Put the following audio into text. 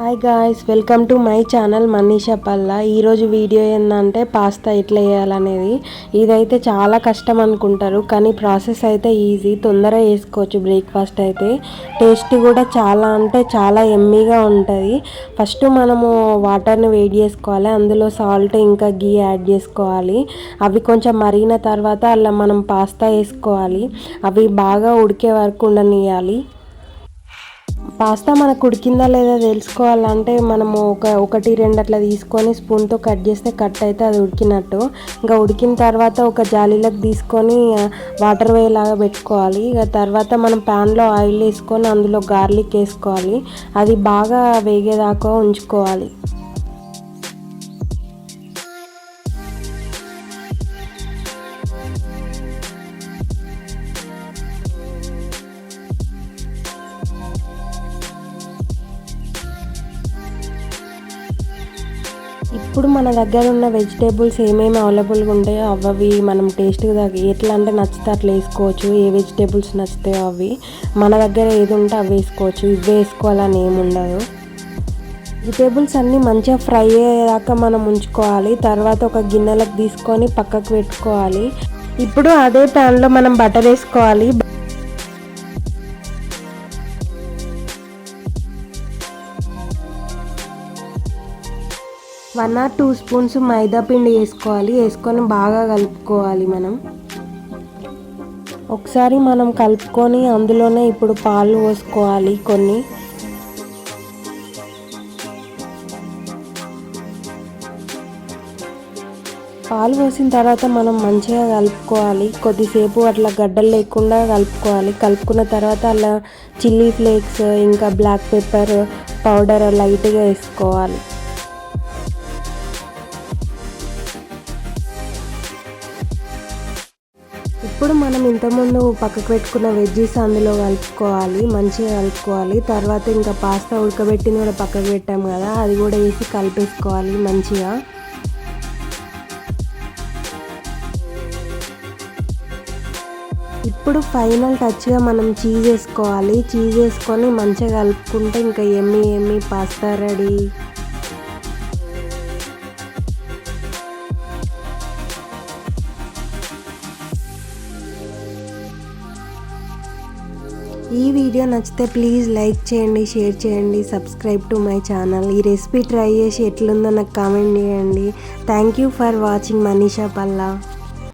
Hi guys welcome to my channel Manisha Palla ఈరోజు video ఏంటంటే pasta ఎట్లా వేయాలనేది ఇదైతే చాలా కష్టం అనుకుంటారు కానీ ప్రాసెస్ అయితే ఈజీ తొందరగా వేసుకోవచ్చు బ్రేక్ఫాస్ట్ అయితే. టేస్ట్ కూడా చాలా అంటే చాలా ఎమ్మీగా ఉంటుంది. ఫస్ట్ మనము వాటర్ని వేడి చేసుకోవాలి అందులో సాల్ట్ ఇంకా గీ యాడ్ చేసుకోవాలి. అవి కొంచెం మరిగిన తర్వాత అలా మనం పాస్తా వేసుకోవాలి. అవి బాగా ఉడికే వరకు ఉండనియాలి పాస్తా మనకు ఉడికిందా లేదా తెలుసుకోవాలంటే మనము ఒక ఒకటి రెండు అట్లా తీసుకొని స్పూన్తో కట్ చేస్తే కట్ అయితే అది ఉడికినట్టు. ఇంకా ఉడికిన తర్వాత ఒక జాలీలోకి తీసుకొని వాటర్ వేలాగా పెట్టుకోవాలి. ఇక తర్వాత మనం ప్యాన్లో ఆయిల్ వేసుకొని అందులో గార్లిక్ వేసుకోవాలి. అది బాగా వేగేదాకా ఉంచుకోవాలి. ఇప్పుడు మన దగ్గర ఉన్న వెజిటేబుల్స్ ఏమేమి అవైలబుల్గా ఉంటాయో అవి మనం టేస్ట్గా ఎట్లా అంటే నచ్చితే అట్లా వేసుకోవచ్చు. ఏ వెజిటేబుల్స్ నచ్చుతాయో అవి. మన దగ్గర ఏది ఉంటే అవి వేసుకోవచ్చు. ఇవి వేసుకోవాలని ఏమి ఉండదు. వెజిటేబుల్స్ అన్నీ మంచిగా ఫ్రై అయ్యేదాకా మనం ఉంచుకోవాలి. తర్వాత ఒక గిన్నెలకు తీసుకొని పక్కకు పెట్టుకోవాలి. ఇప్పుడు అదే ప్యాన్లో మనం బటర్ వేసుకోవాలి. One or two spoons maida పిండి వేసుకోవాలి. వేసుకొని బాగా కలుపుకోవాలి మనం. ఒకసారి మనం కలుపుకొని అందులోనే ఇప్పుడు పాలు పోసుకోవాలి కొన్ని. పాలు పోసిన తర్వాత మనం మంచిగా కలుపుకోవాలి. కొద్దిసేపు అట్లా గడ్డలు లేకుండా కలుపుకోవాలి. కలుపుకున్న తర్వాత అలా చిల్లీ ఫ్లేక్స్ ఇంకా బ్లాక్ పెప్పర్ పౌడర్ లైట్గా వేసుకోవాలి. ఇప్పుడు మనం ఇంతకుముందు పక్కకు పెట్టుకున్న వెజ్జీస్ అందులో కలుపుకోవాలి మంచిగా కలుపుకోవాలి. తర్వాత ఇంకా పాస్తా ఉడకబెట్టింది కూడా పక్కకు పెట్టాము కదా అది కూడా వేసి కలిపేసుకోవాలి మంచిగా. ఇప్పుడు ఫైనల్ టచ్గా మనం చీజ్ వేసుకోవాలి. చీజ్ వేసుకొని మంచిగా కలుపుకుంటే ఇంకా ఎమ్మి ఎమ్మి పాస్తా రెడీ. ఈ వీడియో నచ్చితే ప్లీజ్ లైక్ చేయండి షేర్ చేయండి సబ్స్క్రైబ్ టు మై ఛానల్. ఈ రెసిపీ ట్రై చేసి ఎట్లుందో నాకు కామెంట్ చేయండి. Thank you for watching Manisha Palla